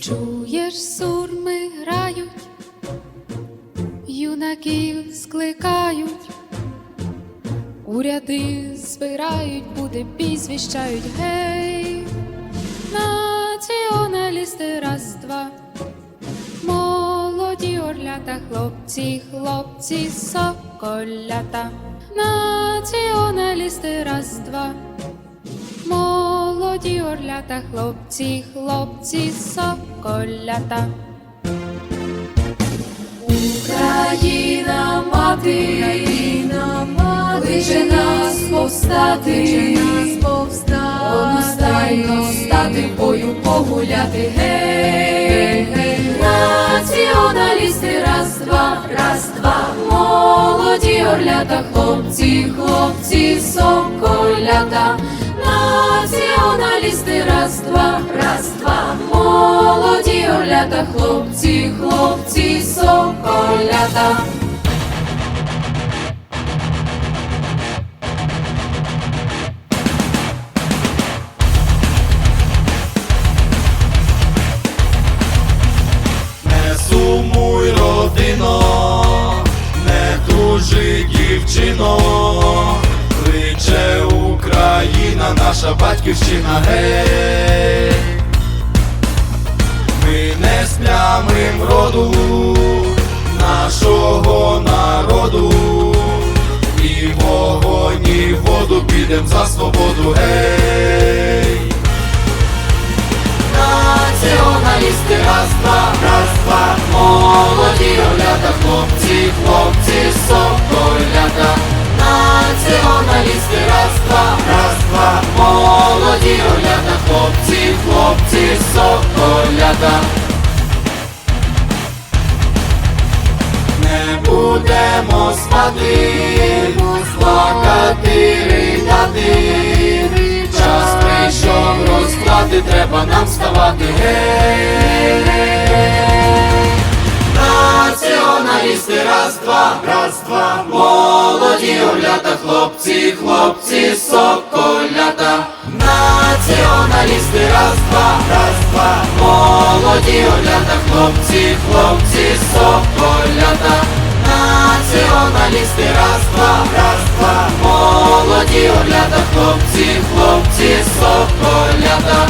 Чуєш, сурми грають, юнаків скликають, уряди збирають, буде бій, звіщають гей, націоналісти раз, два, молоді орлята, хлопці, хлопці, соколята, націоналісти раз, два. Молоді орлята, хлопці, хлопці, соколята. Україна мати, Україна мати, кличе нас повстати, одностайно стати, бою погуляти, гей, гей, націоналісти, раз, два, раз, два, молоді орлята, хлопці, хлопці, соколята, націоналісти, раз, два, раз, два, молоді орлята, хлопці, хлопці, соколята. Не сумуй, родино, не тужи, дівчино, Наша батьківщина, гей, ми не сплямим роду нашого народу, і вогонь, і воду підем за свободу, гей. Соколята. Не будемо спати, плакати, ридати. Час прийшов розклати, треба нам гей. Націоналісти, раз, два, раз, два, молоді олята, хлопці, хлопці, соколята. Молоді олята, хлопці, хлопці, соколята. Націоналісти, раз, два, раз, два, молоді олята, хлопці, хлопці, соколята.